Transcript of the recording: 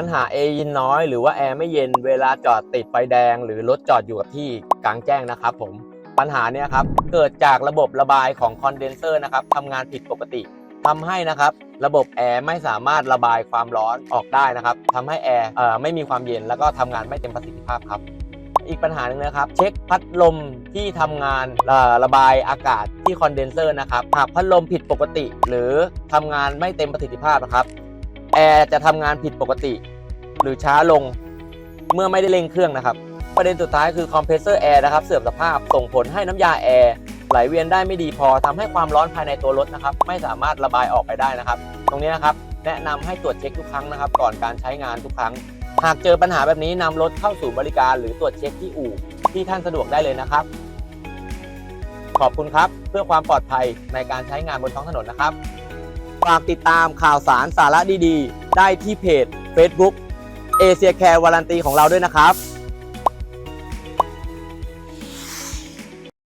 ปัญหาแอร์เย็นน้อยหรือว่าแอร์ไม่เย็นเวลาจอดติดไฟแดง หรือรถจอดอยู่กับที่กลางแจ้งนะครับผมปัญหาเนี้ยครับเกิดจากระบบระบายของคอนเดนเซอร์นะครับทำงานผิดปกติทำให้นะครับระบบแอร์ไม่สามารถระบายความร้อนออกได้นะครับทำให้แอร์ไม่มีความเย็นแล้วก็ทำงานไม่เต็มประสิทธิภาพครับอีกปัญหาหนึ่งนะครับ เช็คพัดลมที่ทำงานระบายอากาศที่คอนเดนเซอร์นะครับหากพัดลมผิดปกติ หรือทำงานไม่เต็มประสิทธิภาพนะครับ แอร์จะทำงานผิดปกติ หรือช้าลงเมื่อไม่ได้เร่งเครื่องนะครับ ประเด็นสุดท้ายคือคอมเพรสเซอร์แอร์นะครับเสื่อมสภาพส่งผลให้น้ำยาแอร์ไหลเวียนได้ไม่ดีพอทำให้ความร้อนภายในตัวรถนะครับ ไม่สามารถระบายออกไปได้นะครับ ตรงนี้นะครับแนะนำให้ตรวจเช็คทุกครั้งนะครับ ก่อนการใช้งานทุกครั้ง หากเจอปัญหาแบบนี้นำรถเข้าสู่บริการ หรือตรวจเช็คที่อู่ที่ท่านสะดวกได้เลยนะครับ ขอบคุณครับเพื่อความปลอดภัยในการใช้งานบนท้องถนนนะครับ ฝากติดตามข่าวสารสาระดีๆ ได้ที่เพจ Facebook เอเชียแคร์วารันตีของเราด้วยนะครับ